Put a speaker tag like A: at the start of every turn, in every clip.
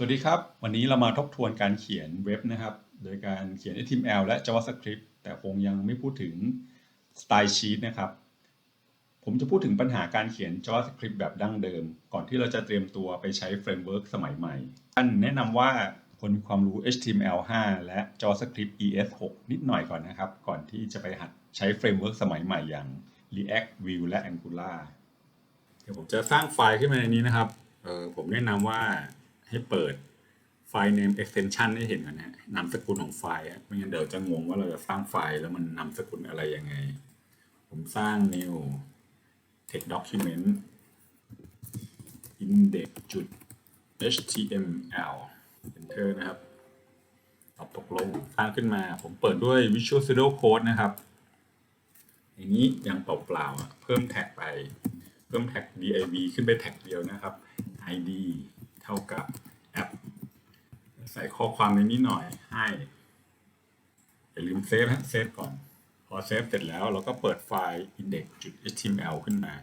A: สวัสดีครับ วันนี้เรามาทบทวนการเขียนเว็บนะครับ โดยการเขียน HTML และ JavaScript แต่คงยังไม่พูดถึง Style Sheet นะครับ ผมจะพูดถึงปัญหาการเขียน JavaScript แบบดั้งเดิม ก่อนที่เราจะเตรียมตัวไปใช้เฟรมเวิร์กสมัยใหม่ท่านแนะนำว่าคนมีความรู้ HTML 5 และ JavaScript ES 6 นิดหน่อยก่อนนะครับ ก่อนที่จะไปหัดใช้เฟรมเวิร์กสมัยใหม่อย่าง React Vue และ Angular
B: เดี๋ยวผมจะสร้างไฟล์ขึ้นมาในนี้นะครับ เออผมแนะนำว่า ให้เปิดไฟล์ name extension ให้เห็นก่อนนะนามสกุลของไฟล์ไม่งั้นเดี๋ยวจะงงว่าเราจะสร้างไฟล์แล้วมันนามสกุลอะไรยังไง ผมสร้าง new text document index จุด html enter นะครับตอบตกลงสร้างขึ้นมา ผมเปิดด้วย Visual Studio Code นะครับอย่างนี้ยังเปล่าๆอะเพิ่มแท็กไป เพิ่มแท็ก div ขึ้นไปแท็กเดียวนะครับ id ท่ากับแอป ใส่ข้อความในนี้หน่อยให้อย่าลืมเซฟฮะเซฟก่อน พอเซฟเสร็จแล้วเราก็เปิดไฟล์ index.html ขึ้นมา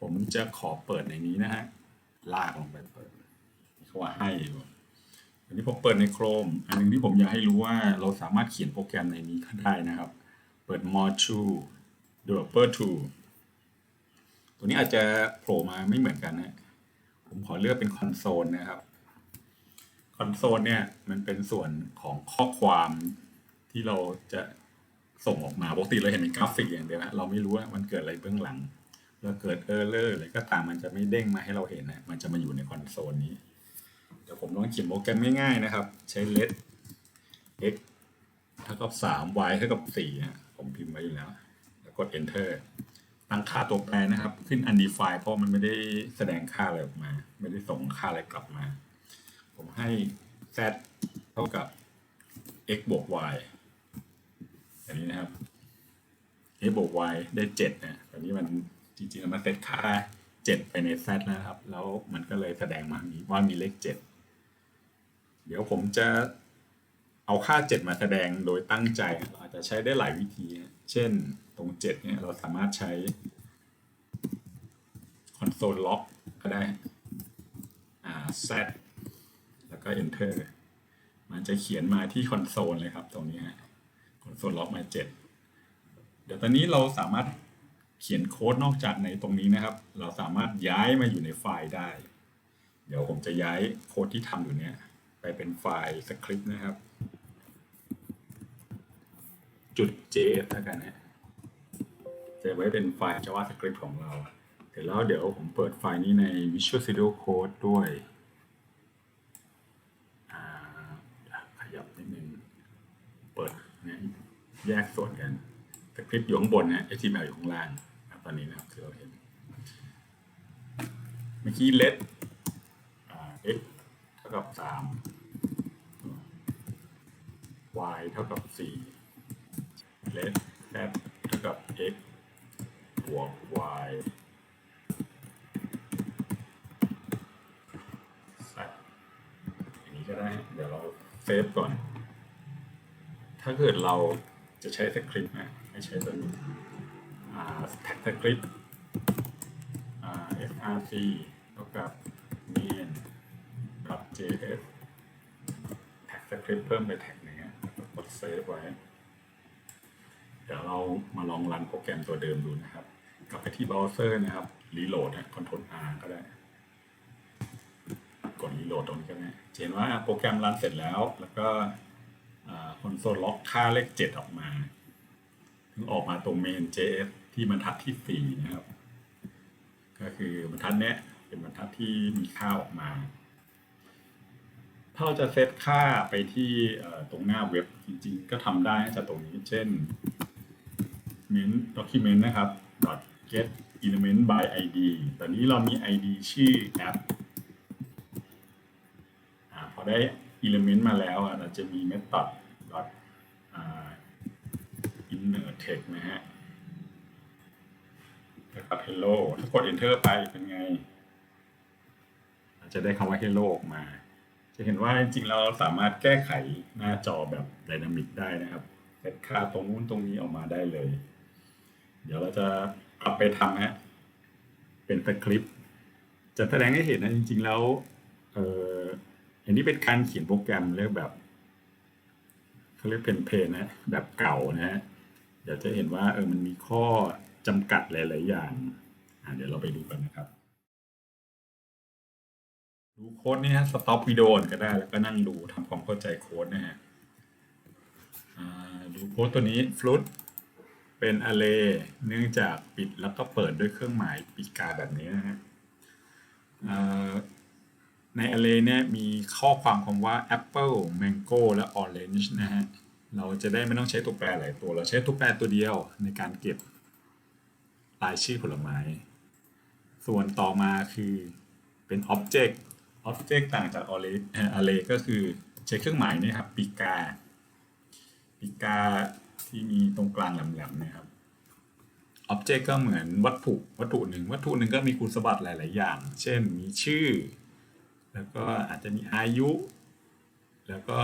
B: ผมจะขอเปิดในนี้นะฮะ ลากลงไปเปิดเขาว่าให้อันนี้ผมเปิดใน Chrome อันหนึงที่ผมอยากให้รู้ว่าเราสามารถเขียนโปรแกรมในนี้ก็ได้นะครับ เปิด more to developer tool ตัวนี้อาจจะโผล่มาไม่เหมือนกันนะ ผมขอเลือกเป็นคอนโซลนะครับ คอนโซลเนี่ยมันเป็นส่วนของข้อความที่เราจะส่งออกมาปกติเราเห็นเป็นกราฟิกอย่างเดียวนะเราไม่รู้ว่ามันเกิดอะไรเบื้องหลังแล้วเกิดเออร์เลอร์อะไรก็ตามมันจะไม่เด้งมาให้เราเห็นนะมันจะมาอยู่ในคอนโซลนี้เดี๋ยวผมลองเขียนโปรแกรมง่ายๆนะครับ ใช้ let x เท่ากับ3 y เท่ากับ4นะผมพิมพ์ไว้อยู่แล้ว แล้วกด enter ตั้งค่าตัวแปรนะครับ ขึ้น undefined เพราะมันไม่ได้แสดงค่าอะไรออกมา ไม่ได้ส่งค่าอะไรกลับมา ผมให้ z เท่ากับ x บวก y อันนี้นะครับ x บวก y ได้7นะตอนนี้มันจริงๆมันเซตค่า 7 ไปใน z แล้วนะครับ แล้วมันก็เลยแสดงมาว่ามีเลข 7 เดี๋ยวผมจะเอาค่า 7 มาแสดงโดยตั้งใจ อาจจะใช้ได้หลายวิธี เช่น รง 7 เนี่ย เราสามารถใช้ console log ก็ได้ อ่า z แล้วก็ enter มันจะเขียนมาที่คอนโซลเลยครับ ตรงนี้ฮะคอนโซลล็อกมา 7 เดี๋ยวตอนนี้เราสามารถเขียนโค้ดนอกจากในตรงนี้นะครับ เราสามารถย้ายมาอยู่ในไฟล์ได้ เดี๋ยวผมจะย้ายโค้ดที่ทำอยู่เนี้ยไปเป็นไฟล์สคริปต์นะครับ จุด js แล้วกันนะ จะไว้เป็นไฟล์ javascript ของเรา เสร็จแล้วเดี๋ยวผมเปิดไฟล์นี้ใน Visual Studio Code ด้วยขยับนิดนึง เปิดนะแยกส่วนกันสคริปต์อยู่ข้างบนนะ HTML อยู่ข้างล่างนะตอนนี้นะครับที่เราเห็น เมื่อกี้ let อ่า x เท่ากับ 3 y เท่ากับ 4 let z เท่ากับ x วก y ใส่อย่างนี้ก็ได้ เดี๋ยวเราเซฟก่อน ถ้าเกิดเราจะใช้สคริปต์นะไม่ใช้ตัวนี้แท็กสคริปต์ frc เท่ากับ main js แท็กสคริปต์เพิ่มไปแท็กหนึ่งอะแล้วก็กดเซฟไว้ เดี๋ยวเรามาลองรันโปรแกรมตัวเดิมดูนะครับ กลับไปที่เบราว์เซอร์นะครับรีโหลดนะ Ctrl R ก็ได้ กดรีโหลดตรงนี้ก็ได้เห็นว่าโปรแกรมรันเสร็จแล้ว แล้วก็คอนโซลล็อกค่าเลขเจ็ดออกมาถึงออกมาตรง main js ที่บรรทัดที่สี่นะครับ ก็คือบรรทัดเนี้ยเป็นบรรทัดที่มีค่าออกมา ถ้าเราจะเซตค่าไปที่ตรงหน้าเว็บจริงๆ ก็ทำได้จากตรงนี้ เช่น main document นะครับ get element by id ตอนนี้เรามี id ชื่อแอปอ่าพอได้ element มาแล้วเราจะมี method dot inner text นะฮะแล้วก็ hello ถ้ากด enter ไปเป็นไง จะได้คำว่า hello ออกมา จะเห็นว่าจริงๆเราสามารถแก้ไขหน้าจอแบบไดนามิกได้นะครับเซตค่าตรงนู้นตรงนี้ออกมาได้เลย เดี๋ยวเราจะ กลับไปทำฮะเป็นสคริปต์จะแสดงให้เห็นนะจริง ๆ แล้ว เอออันนี้เป็นการเขียนโปรแกรมเรียกแบบเขาเรียกเพนเพนนะแบบเก่านะฮะเดี๋ยวจะเห็นว่าเออมันมีข้อจำกัดหลาย ๆ อย่างอะเดี๋ยวเราไปดูกันนะครับ ดูโค้ดนี่ฮะสต็อปวิดีโอก็ได้แล้วก็นั่งดูทำความเข้าใจโค้ดนะฮะอ่าดูโค้ดตัวนี้ฟลุต เป็น array เนื่องจากปิดแล้วก็เปิดด้วยเครื่องหมายปีกาแบบนี้นะฮะใน array เนี่ยมีข้อความคำว่า apple mango และ orange นะฮะ เราจะได้ไม่ต้องใช้ตัวแปรหลายตัว เราใช้ตัวแปรตัวเดียวในการเก็บรายชื่อผลไม้ ส่วนต่อมาคือเป็น object object ต่างจาก array เอ่อ array ก็คือใช้เครื่องหมายนี่ครับปีกาปีกา ที่มีตรงกลางแหลมๆนะครับ object ก็เหมือนวัตถุวัตถุหนึ่งวัตถุหนึ่งก็มีคุณสมบัติหลาย ๆ อย่าง เช่นมีชื่อ แล้วก็อาจจะมีอายุ แล้วก็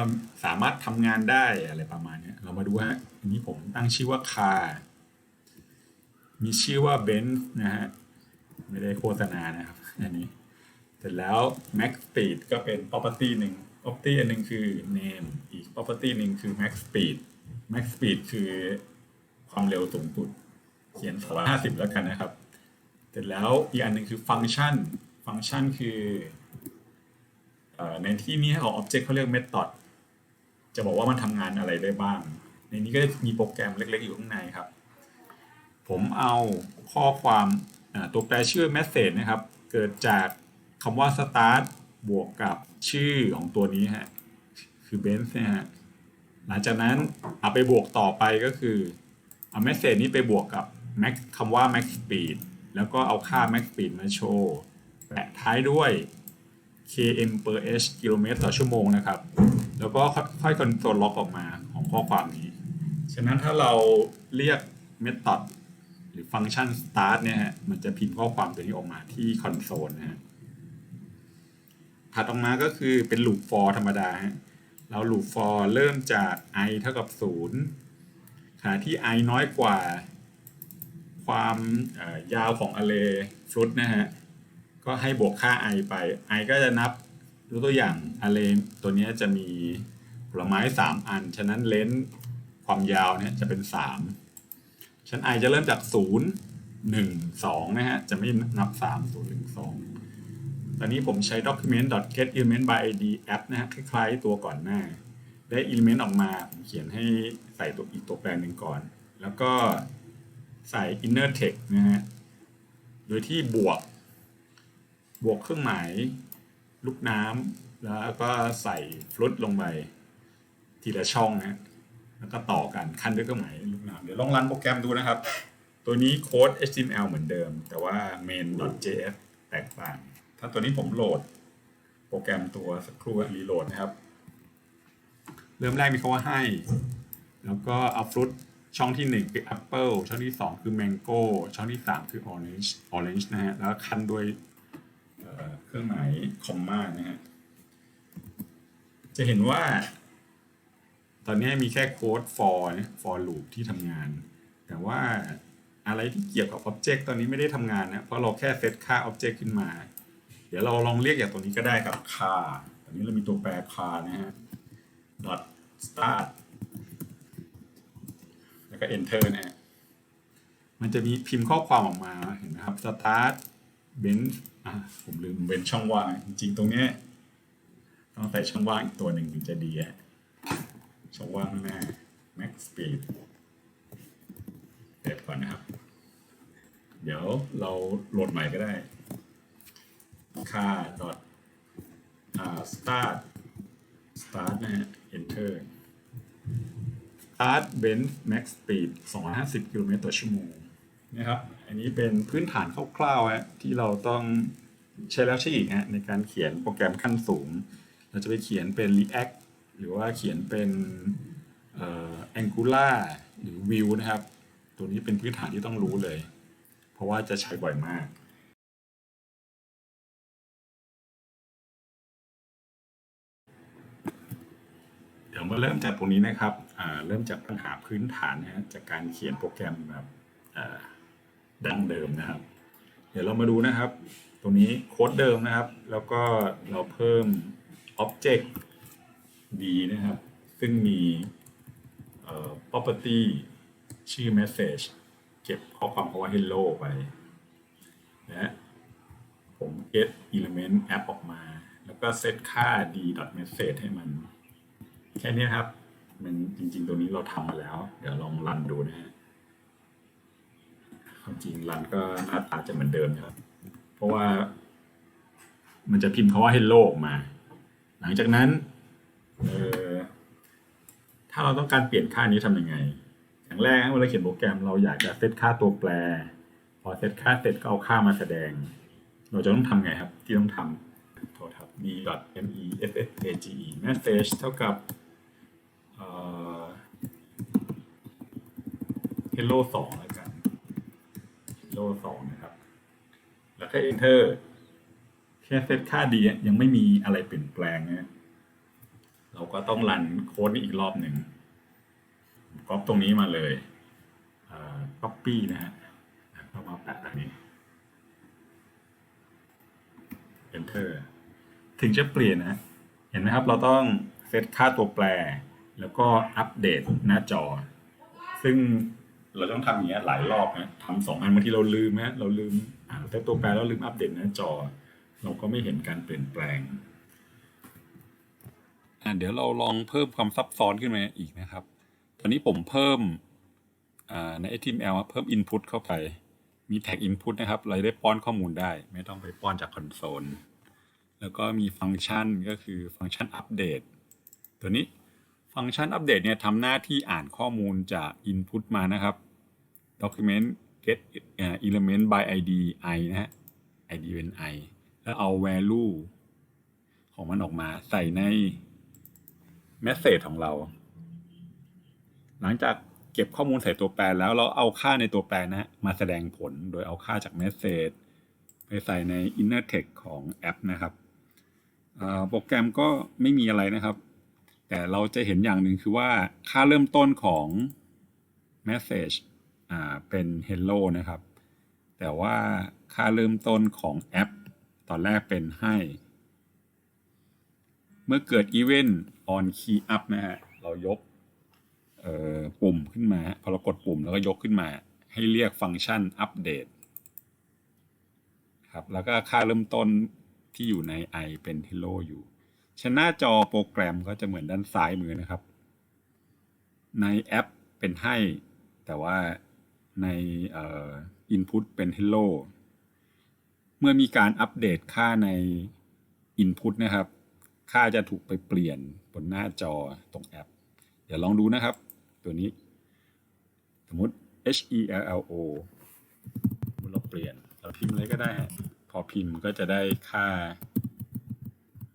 B: สามารถทำงานได้อะไรประมาณนี้เรามาดูฮะอันนี้ผมตั้งชื่อว่าคามีชื่อว่าเบนซ์นะฮะไม่ได้โฆษณานะครับอันนี้เสร็จแล้ว max speed ก็เป็น property หนึ่ง property อันหนึ่งคือ name อีก property หนึ่งคือ max speed max speed คือความเร็วสูงสุด เขียน250 แล้วกันนะครับ เสร็จแล้วอีกอันหนึ่งคือ function function คือในที่นี้ของ object เขาเรียก method จะบอกว่ามันทำงานอะไรได้บ้าง ในนี้ก็จะมีโปรแกรมเล็ก ๆ อยู่ข้างในครับ ผมเอาข้อความตัวแปรชื่อ message นะครับ เกิดจากคำว่า start บวกกับชื่อของตัวนี้ฮะ คือ Benz นะฮะ หลังจากนั้นเอาไปบวกต่อไปก็คือเอา message นี้ไปบวกกับ max คำว่า max speed แล้วก็เอาค่า max speed มาโชว์แปะท้ายด้วย km per h กิโลเมตรต่อชั่วโมงนะครับ แล้วก็ค่อยๆคอนโซลล็อกออกมาของข้อความนี้ ฉะนั้นถ้าเราเรียก method หรือฟังก์ชัน start เนี่ยฮะ มันจะพิมพ์ข้อความตัวนี้ออกมาที่คอนโซลนะฮะ ถัดออกมาก็คือเป็น loop for ธรรมดาฮะ เรา loop for เริ่มจาก i เท่ากับ 0 ขณะที่ i น้อยกว่า ความยาวของ array float นะฮะ ก็ให้บวกค่า i ไป i ก็จะนับยกตัวอย่าง array ตัวนี้จะมีผลไม้ 3 อัน ฉะนั้นเลนส์ความยาวเนี่ยจะเป็น3ฉะนั้น i จะเริ่มจาก 0 1 2 นะฮะ จะไม่นับ 3 0 1 2 ตอนนี้ผมใช้ document get element by id app นะฮะคล้ายๆตัวก่อนหน้า ได้ element ออกมาผมเขียนให้ใส่ตัวอีกตัวแปรหนึ่งก่อน แล้วก็ใส่ inner text นะฮะโดยที่บวก บวกเครื่องหมายลูกน้ำแล้วก็ใส่ฟลุตลงไปทีละช่องนะแล้วก็ต่อกันคันด้วยเครื่องหมายลูกน้ำเดี๋ยวลองรันโปรแกรมดูนะครับ ตัวนี้โค้ด HTML เหมือนเดิม แต่ว่า main.js แตกต่าง ถ้าตัวนี้ผมโหลดโปรแกรมตัวสักครู่รีโหลดนะครับ เริ่มแรกมีคำว่าให้ แล้วก็เอาฟลุตช่องที่ 1 คือ Apple ช่องที่ 2 คือ Mango ช่องที่ 3 คือ Orange Orange นะฮะ แล้วคันด้วยเเครื่องหมายคอมมานะฮะ จะเห็นว่า ตอนนี้มีแค่โค้ด for นะ for loop ที่ทำงาน แต่ว่าอะไรที่เกี่ยวกับ object ตอนนี้ไม่ได้ทำงานนะ เพราะเราแค่เซตค่า object ขึ้นมา เดี๋ยวเราลองเรียกอย่างตัวนี้ก็ได้กับ car ตอนนี้เรามีตัวแปร car นะฮะ dot start แล้วก็ enter นะฮะมันจะมีพิมพ์ข้อความออกมาเห็นไหมครับ start bench อะผมลืมเว้นช่องว่าง จริงๆ ตรงเนี้ยต้องใส่ช่องว่างอีกตัวหนึ่งถึงจะดีอะช่องว่างข้างหน้า max speed เดี๋ยวก่อนนะครับ เดี๋ยวเราโหลดใหม่ก็ได้ car dot start start นะฮะ enter start bench max speed 250 กิโลเมตรต่อชั่วโมงนะครับ อันนี้เป็นพื้นฐานคร่าวๆฮะที่เราต้องใช้แล้วใช้อีกฮะในการเขียนโปรแกรมขั้นสูง เราจะไปเขียนเป็น React หรือว่าเขียนเป็นเอ่อ Angular หรือ Vue นะครับ ตัวนี้เป็นพื้นฐานที่ต้องรู้เลย เพราะว่าจะใช้บ่อยมาก ดี๋ยวมาเริ่มจากตรงนี้นะครับเริ่มจากปัญหาพื้นฐานนะจากการเขียนโปรแกรมแบบดั้งเดิมนะครับ เดี๋ยวเรามาดูนะครับ ตรงนี้โค้ดเดิมนะครับ แล้วก็เราเพิ่ม object d นะครับ ซึ่งมี property ชื่อ message เก็บข้อความคำว่า hello ไปและผม get element app ออกมา แล้วก็เซตค่า d message ให้มัน แค่นี้ครับ มันจริง ๆ ตัวนี้เราทำมาแล้ว เดี๋ยวลองรันดูนะฮะความจริงรันก็หน้าตาจะเหมือนเดิมครับ เพราะว่า มันจะพิมพ์คาว่า hello ออกมา หลังจากนั้นเอ่อถ้าเราต้องการเปลี่ยนค่านี้ทำยังไง อย่างแรกเวลาเขียนโปรแกรมเราอยากจะเซตค่าตัวแปร พอเซตค่าเสร็จก็เอาค่ามาแสดง เราจะต้องทำไงครับ ที่ต้องทำโทษครับ d m e s s a g e message เท่ากับ เอ่อ hello สองแล้วกัน hello สองนะครับ แล้วก็ enter แค่เซตค่าดียังไม่มีอะไรเปลี่ยนแปลงนะเราก็ต้องรันโค้ดนี้อีกรอบหนึ่งก๊อปตรงนี้มาเลยเอ่อ copy นะฮะเข้ามาแปะแบบนี้ enter ถึงจะเปลี่ยนนะ เห็นไหมครับ เราต้องเซตค่าตัวแปร แล้วก็อัปเดตหน้าจอ ซึ่งเราต้องทำอย่างเงี้ยหลายรอบนะทำสองอันบางทีเราลืมนะเราลืมอ่านตัวแปรแล้วลืมอัปเดตหน้าจอ เราก็ไม่เห็นการเปลี่ยนแปลงอะเดี๋ยวเราลองเพิ่มความซับซ้อนขึ้นมาอีกนะครับ ตอนนี้ผมเพิ่มอ่าใน HTML เพิ่ม Input เข้าไป มีแท็ก Input นะครับ เราได้ป้อนข้อมูลได้ ไม่ต้องไปป้อนจากคอนโซล แล้วก็มีฟังก์ชันก็คือฟังก์ชันอัปเดตตัวนี้ ฟังก์ชันอัปเดตเนี่ยทำหน้าที่อ่านข้อมูลจาก Input มานะครับ Document get element by id i นะฮะ id เป็น i แล้วเอา value ของมันออกมาใส่ใน message ของเรา หลังจากเก็บข้อมูลใส่ตัวแปรแล้วเราเอาค่าในตัวแปรนะมาแสดงผลโดยเอาค่าจาก message ไปใส่ใน inner text ของแอปนะครับ โปรแกรมก็ไม่มีอะไรนะครับ แต่เราจะเห็นอย่างหนึ่งคือว่าค่าเริ่มต้นของ message อ่าเป็น hello นะครับ แต่ว่าค่าเริ่มต้นของแอป ตอนแรกเป็นให้ เมื่อเกิด event on key up นะฮะ เรายกเอ่อปุ่มขึ้นมา พอเรากดปุ่มแล้วก็ยกขึ้นมา ให้เรียกฟังก์ชันอัปเดตครับ แล้วก็ค่าเริ่มต้นที่อยู่ใน i เป็น hello อยู่ ชนหน้าจอโปรแกรมก็จะเหมือนด้านซ้ายมือนะครับ ในแอปเป็นให้ แต่ว่าในอ่อ input เป็น hello เมื่อมีการอัปเดตค่าใน input นะครับ ค่าจะถูกไปเปลี่ยนบนหน้าจอตรงแอป เดี๋ยวลองดูนะครับ ตัวนี้ สมมติ H E L L O เราเปลี่ยน เราพิมพ์อะไรก็ได้ พอพิมพ์ก็จะได้ค่า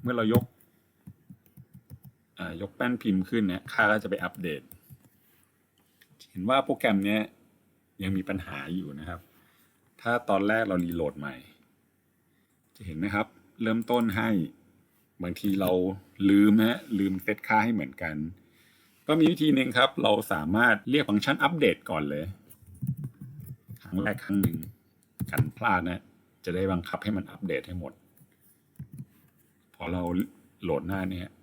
B: เมื่อเรายก ยกแป้นพิมพ์ขึ้นเนี่ยค่าก็จะไปอัปเดต เห็นว่าโปรแกรมเนี้ยยังมีปัญหาอยู่นะครับ ถ้าตอนแรกเรารีโหลดใหม่ จะเห็นไหมครับ เริ่มต้นให้บางทีเราลืมนะฮะลืมเซตค่าให้เหมือนกัน ก็มีวิธีหนึ่งครับ เราสามารถเรียกฟังก์ชันอัปเดตก่อนเลย ครั้งแรกครั้งหนึ่งกันพลาดนะจะได้บังคับให้มันอัปเดตให้หมด พอเราโหลดหน้านี่ยปุ๊บ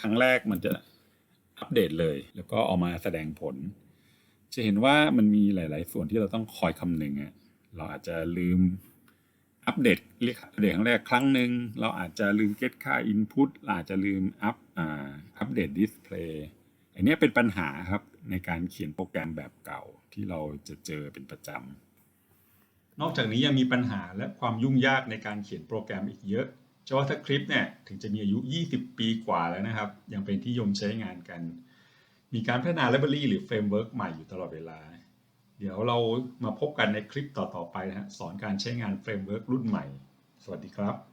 B: ครั้งแรกมันจะอัปเดตเลย แล้วก็เอามาแสดงผล จะเห็นว่ามันมีหลาย ๆ ส่วนที่เราต้องคอยคำนึงอะเราอาจจะลืมอัปเดตเรียกอัปเดตครั้งแรกครั้งหนึ่งเราอาจจะลืมเก็ตค่า Input เราอาจจะลืมอัปอัปเดต Display อันนี้เป็นปัญหาครับในการเขียนโปรแกรมแบบเก่าที่เราจะเจอเป็นประจำนอกจากนี้ยังมีปัญหาและความยุ่งยากในการเขียนโปรแกรมอีกเยอะ JavaScript เนี่ยถึงจะมีอายุ 20 ปีกว่าแล้วนะครับ ยังเป็นที่ยมใช้งานกัน มีการพัฒนาไลบรารีหรือเฟรมเวิร์กใหม่อยู่ตลอดเวลา เดี๋ยวเรามาพบกันในคลิปต่อ ๆ ไปนะฮะสอนการใช้งานเฟรมเวิร์กรุ่นใหม่ สวัสดีครับ